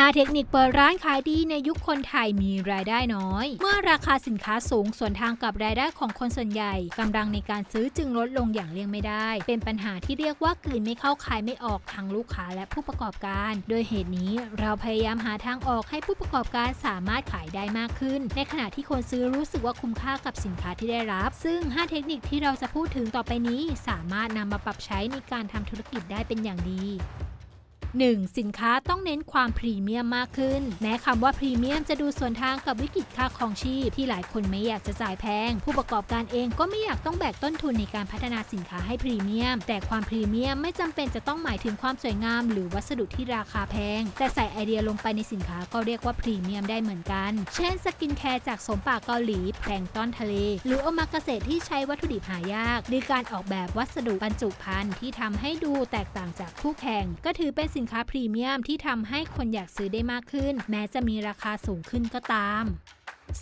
5 เทคนิคเปิดร้านขายดีในยุคคนไทยมีรายได้น้อย เมื่อราคาสินค้าสูง ส่วนทางกับรายได้ของคนส่วนใหญ่กำลังในการซื้อจึงลดลงอย่างเลี่ยงไม่ได้ เป็นปัญหาที่เรียกว่ากลืนไม่เข้าขายไม่ออกทั้งลูกค้าและผู้ประกอบการ โดยเหตุนี้เราพยายามหาทางออกให้ผู้ประกอบการสามารถขายได้มากขึ้น ในขณะที่คนซื้อรู้สึกว่าคุ้มค่ากับสินค้าที่ได้รับ ซึ่ง 5 เทคนิคที่เราจะพูดถึงต่อไปนี้ สามารถนำมาปรับใช้ในการทำธุรกิจได้เป็นอย่างดี 1. สินค้าต้องเน้นความพรีเมียมมากขึ้น แม้คำว่าพรีเมียมจะดูส่วนทางกับวิกฤตค่าครองชีพ ที่หลายคนไม่อยากจะจ่ายแพง ผู้ประกอบการเองก็ไม่อยากต้องแบกต้นทุนในการพัฒนาสินค้าให้พรีเมียม แต่ความพรีเมียมไม่จำเป็นจะต้องหมายถึงความสวยงาม หรือวัสดุที่ราคาแพง แต่ใส่ไอเดียลงไปในสินค้าก็เรียกว่าพรีเมียมได้เหมือนกัน เช่นสกินแคร์จากสมป่าเกาหลีแพลงต้อนทะเล หรือโอมากาเกษตรที่ใช้วัตถุดิบหายาก หรือการออกแบบวัสดุบรรจุภัณฑ์ที่ทำให้ดูแตกต่างจากคู่แข่ง ก็ถือเป็นสินค้าพรีเมียมที่ทำให้คนอยากซื้อได้มากขึ้น แม้จะมีราคาสูงขึ้นก็ตาม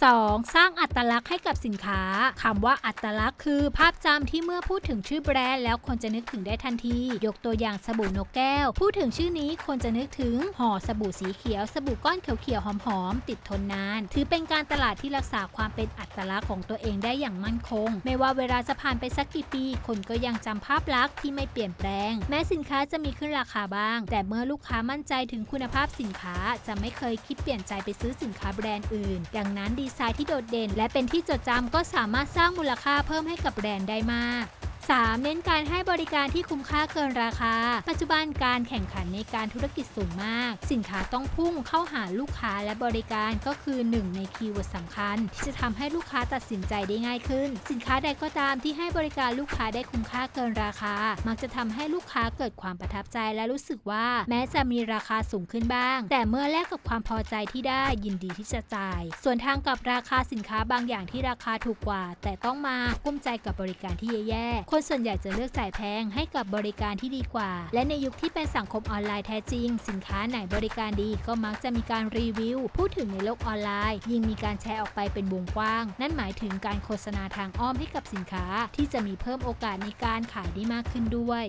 2. สร้างอัตลักษณ์ให้กับสินค้าคำว่าอัตลักษณ์คือ ภาพจำที่เมื่อพูดถึงชื่อแบรนด์แล้วคนจะนึกถึงได้ทันที ยกตัวอย่างสบู่นกแก้ว พูดถึงชื่อนี้คนจะนึกถึงห่อสบู่สีเขียว สบู่ก้อนเขียวๆหอมๆติดทนนาน ถือเป็นการตลาดที่รักษาความเป็นอัตลักษณ์ของตัวเองได้อย่างมั่นคง ไม่ว่าเวลาจะผ่านไปสักกี่ปี คนก็ยังจำภาพลักษณ์ที่ไม่เปลี่ยนแปลง แม้สินค้าจะมีขึ้นราคาบ้าง แต่เมื่อลูกค้ามั่นใจถึงคุณภาพสินค้า จะไม่เคยคิดเปลี่ยนใจไปซื้อสินค้าแบรนด์อื่น ดังนั้นดีีไซน์ที่โดดเด่น และเป็นที่จดจำก็สามารถสร้างมูลค่าเพิ่มให้กับแบรนด์ได้มาก 3. เน้นการให้บริการที่คุ้มค่าเกินราคา ปัจจุบันการแข่งขันในการธุรกิจสูงมาก สินค้าต้องพุ่งเข้าหาลูกค้าและบริการก็คือหนึ่งในคีย์เวิร์ดสำคัญ ที่จะทำให้ลูกค้าตัดสินใจได้ง่ายขึ้น สินค้าใดก็ตามที่ให้บริการลูกค้าได้คุ้มค่าเกินราคา มักจะทำให้ลูกค้าเกิดความประทับใจและรู้สึกว่า แม้จะมีราคาสูงขึ้นบ้าง แต่เมื่อแลกกับความพอใจที่ได้ยินดีที่จะจ่าย ส่วนทางกับราคาสินค้าบางอย่างที่ราคาถูกกว่า แต่ต้องมากุ้มใจกับบริการที่แย่ๆคนส่วนใหญ่จะเลือกจ่ายแพงให้กับบริการที่ดีกว่า และในยุคที่เป็นสังคมออนไลน์แท้จริง สินค้าไหนบริการดีก็มักจะมีการรีวิว พูดถึงในโลกออนไลน์ ยิ่งมีการแชร์ออกไปเป็นวงกว้าง นั่นหมายถึงการโฆษณาทางอ้อมให้กับสินค้า ที่จะมีเพิ่มโอกาสในการขายได้มากขึ้นด้วย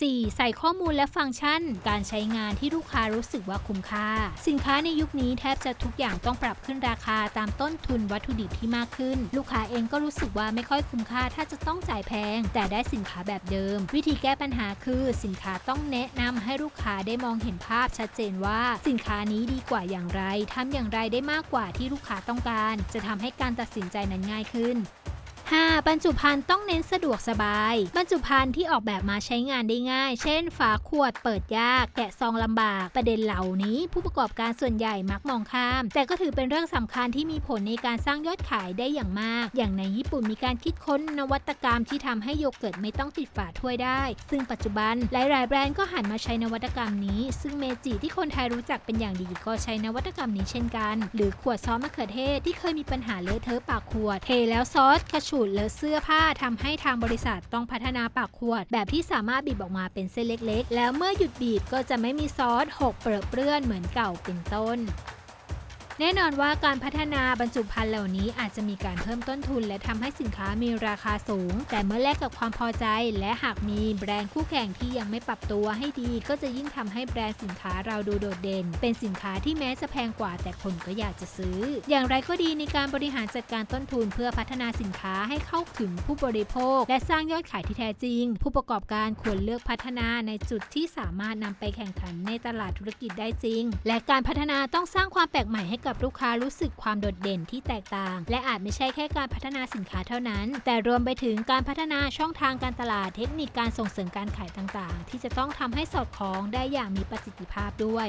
4. ใส่ข้อมูลและฟังก์ชัน การใช้งานที่ลูกค้ารู้สึกว่าคุ้มค่า สินค้าในยุคนี้แทบจะทุกอย่างต้องปรับขึ้นราคาตามต้นทุนวัตถุดิบที่มากขึ้น ลูกค้าเองก็รู้สึกว่าไม่ค่อยคุ้มค่าถ้าจะต้องจ่ายแพง แต่ได้สินค้าแบบเดิม วิธีแก้ปัญหาคือสินค้าต้องแนะนำให้ลูกค้าได้มองเห็นภาพชัดเจนว่าสินค้านี้ดีกว่าอย่างไรทำอย่างไรได้มากกว่าที่ลูกค้าต้องการ จะทำให้การตัดสินใจนั้นง่ายขึ้น 5. บรรจุภัณฑ์ต้องเน้นสะดวกสบาย บรรจุภัณฑ์ที่ออกแบบมาใช้งานได้ง่าย เช่น ฝาขวดเปิดยาก แกะซองลำบาก ประเด็นเหล่านี้ ผู้ประกอบการส่วนใหญ่มักมองข้าม แต่ก็ถือเป็นเรื่องสำคัญที่มีผลในการสร้างยอดขายได้อย่างมาก อย่างในญี่ปุ่นมีการคิดค้นนวัตกรรมที่ทำให้โยเกิร์ตไม่ต้องติดฝาถ้วยได้ ซึ่งปัจจุบันหลาย ๆ แบรนด์ก็หันมาใช้นวัตกรรมนี้ ซึ่งเมจิที่คนไทยรู้จักเป็นอย่างดีก็ใช้นวัตกรรมนี้เช่นกัน หรือขวดซอสมะเขือเทศที่เคยมีปัญหาเลอะเทอะปากขวดเทแล้วซอสกระชฉูดเลอะเสื้อผ้าทำให้ทางบริษัทต้องพัฒนาปากขวด แบบที่สามารถบีบออกมาเป็นเส้นเล็กๆ แล้วเมื่อหยุดบีบก็จะไม่มีซอสหกเปรอะเปื้อนเหมือนเก่าเป็นต้น แน่นอนว่าการพัฒนาบรรจุภัณฑ์เหล่านี้อาจจะมีการเพิ่มต้นทุน และทำให้สินค้ามีราคาสูง แต่เมื่อแลกกับความพอใจ และหากมีแบรนด์คู่แข่งที่ยังไม่ปรับตัวให้ดี ก็จะยิ่งทำให้แบรนด์สินค้าเราดูโดดเด่น เป็นสินค้าที่แม้จะแพงกว่า แต่คนก็อยากจะซื้อ อย่างไรก็ดีในการบริหารจัดการต้นทุน เพื่อพัฒนาสินค้าให้เข้าถึงผู้บริโภค และสร้างยอดขายที่แท้จริง ผู้ประกอบการควรเลือกพัฒนาในจุดที่สามารถนำไปแข่งขันในตลาดธุรกิจได้จริง และการพัฒนาต้องสร้างความแปลกใหม่ให้กับลูกค้ารู้สึกความโดดเด่นที่แตกต่าง และอาจไม่ใช่แค่การพัฒนาสินค้าเท่านั้น แต่รวมไปถึงการพัฒนาช่องทางการตลาดเทคนิคการส่งเสริมการขายต่างๆ ที่จะต้องทำให้สอดคล้องได้อย่างมีประสิทธิภาพด้วย